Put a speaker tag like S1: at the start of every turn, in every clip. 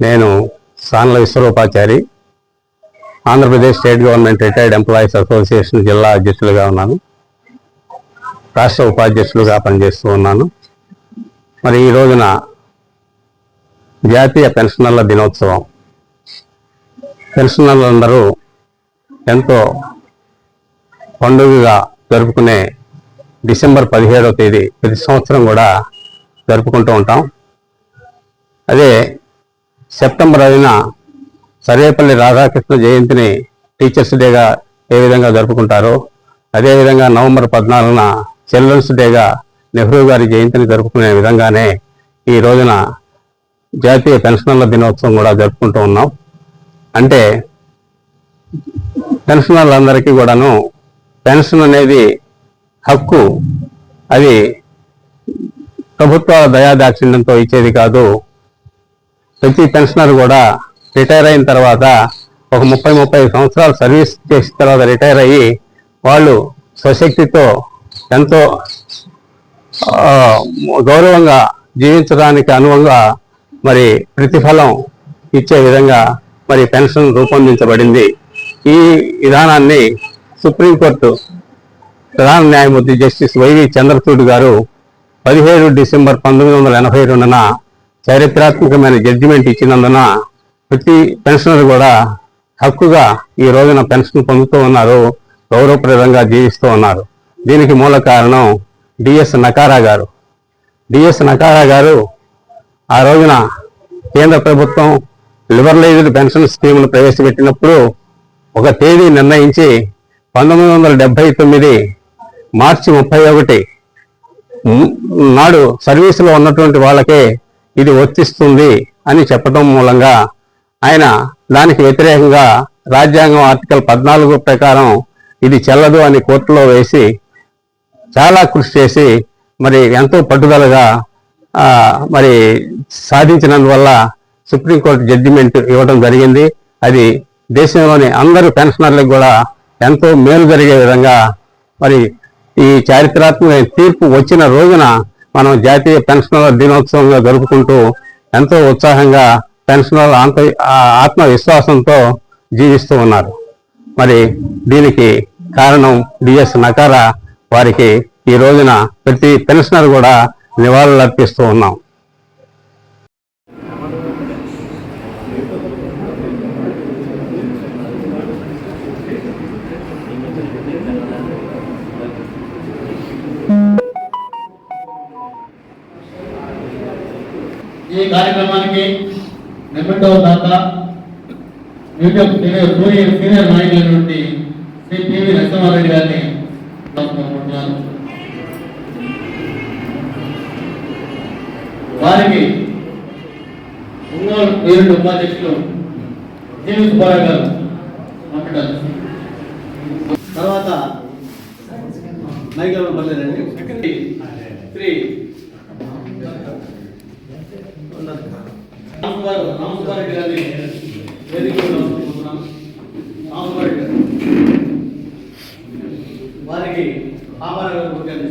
S1: నేను Sanla Vishwarupachari Andhra Pradesh state government retired employees association జిల్లా అధ్యక్షులుగా ఉన్నాను. రాష్ట్ర ఉపాధ్యక్షులుగా పనిచేస్తూ ఉన్నాను. మరి ఈ రోజున జాతీయ పెన్షనర్ల దినోత్సవం. పెన్షనర్లందరూ ఎంతో పండుగగా జరుపుకునే డిసెంబర్ పదిహేడవ తేదీ ప్రతి సంవత్సరం కూడా జరుపుకుంటూ ఉంటాం. అదే సెప్టెంబర్ ఐదున సర్వేపల్లి రాధాకృష్ణ జయంతిని టీచర్స్ డేగా ఏ విధంగా జరుపుకుంటారో అదేవిధంగా నవంబర్ పద్నాలుగున చిల్డ్రన్స్ డేగా నెహ్రూ గారి జయంతిని జరుపుకునే విధంగానే ఈ రోజున జాతీయ పెన్షనర్ల దినోత్సవం కూడా జరుపుకుంటూ ఉన్నాం. అంటే పెన్షనర్లందరికీ కూడాను పెన్షన్ అనేది హక్కు. అది ప్రభుత్వాల దయాదాక్షిణ్యంతో ఇచ్చేది కాదు ప్రతి పెన్షనర్ కూడా రిటైర్ అయిన తర్వాత ఒక ముప్పై ముప్పై సంవత్సరాలు సర్వీస్ చేసిన తర్వాత రిటైర్ అయ్యి వాళ్ళు స్వశక్తితో ఎంతో గౌరవంగా జీవించడానికి అనువంగా మరి ప్రతిఫలం ఇచ్చే విధంగా మరి పెన్షన్ రూపొందించబడింది. ఈ విధానాన్ని సుప్రీంకోర్టు ప్రధాన న్యాయమూర్తి జస్టిస్ వైవి చంద్రచూడ్ గారు పదిహేడు డిసెంబర్ పంతొమ్మిది వందల ఎనభై రెండున చారిత్రాత్మకమైన జడ్జిమెంట్ ఇచ్చినందున ప్రతి పెన్షనర్ కూడా హక్కుగా ఈ రోజున పెన్షన్ పొందుతూ ఉన్నారు గౌరవప్రదంగా జీవిస్తూ ఉన్నారు. దీనికి మూల కారణం డిఎస్ నకారా గారు. డిఎస్ నకారా గారు ఆ రోజున కేంద్ర ప్రభుత్వం లిబరలైజ్డ్ పెన్షన్ స్కీమ్ను ప్రవేశపెట్టినప్పుడు ఒక తేదీ నిర్ణయించి పంతొమ్మిది వందల డెబ్బై తొమ్మిది మార్చి ముప్పై ఒకటి నాడు సర్వీసులో ఉన్నటువంటి వాళ్ళకే ఇది వర్తిస్తుంది అని చెప్పడం మూలంగా ఆయన దానికి వ్యతిరేకంగా రాజ్యాంగం ఆర్టికల్ పద్నాలుగు ప్రకారం ఇది చెల్లదు అని కోర్టులో వేసి చాలా కృషి చేసి మరి ఎంతో పట్టుదలగా మరి సాధించినందువల్ల సుప్రీంకోర్టు జడ్జిమెంట్ ఇవ్వడం జరిగింది. అది దేశంలోని అందరు పెన్షనర్లకు కూడా ఎంతో మేలు జరిగే విధంగా మరి ఈ చారిత్రాత్మక తీర్పు వచ్చిన రోజున మనం జాతీయ పెన్షనర్ల దినోత్సవంగా జరుపుకుంటూ ఎంతో ఉత్సాహంగా పెన్షనర్ల ఆంత ఆత్మవిశ్వాసంతో జీవిస్తూ ఉన్నారు. మరి దీనికి కారణం డిఎస్ నకార వారికి ఈ రోజున ప్రతి పెన్షనర్ కూడా నివాళులు అర్పిస్తూ ఉన్నాం.
S2: ఈ కార్యక్రమానికి నిమిటో దాత మ్యూజియం సీనియర్ సీనియర్ సీనియర్ నాయకులైనటువంటి శ్రీ పివి నరసింహారెడ్డి గారిని కోరుకుంటున్నాను వారికి ఒంగోలు పేరుడు ఉపాధ్యక్షులు జీవి సుబ్బారావు గారు మాట్లాడారు తర్వాత మైకల్ బర్లేదండి శ్రీ రామసుబ్బారెడ్డి గారిని వేదికగా ఆహ్వానిస్తున్నాం. రామసుబ్బారెడ్డి గారు వారికి గుర్తింది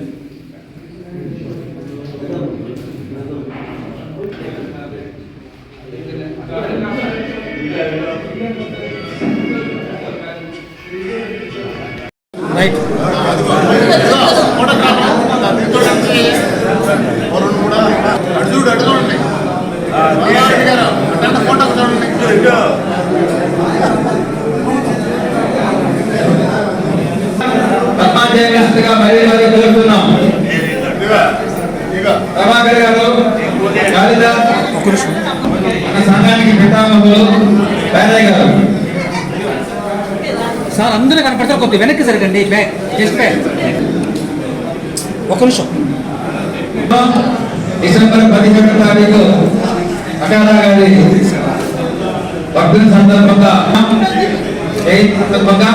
S3: సన్మానిగా మరీ మరీ కోరుతున్నాం ప్రభాకర్ గారు మన సంఘానికి పితామహులు గారు
S4: సార్ అందరూ కనపడతారు కొద్ది వెనక్కి జరగండి బ్యాక్ జస్ట్ బ్యాక్ ఒక నిమిషం.
S3: డిసెంబర్ పదిహేడు తారీఖు అకారా గారి వర్ధన సందర్భంగా సందర్భంగా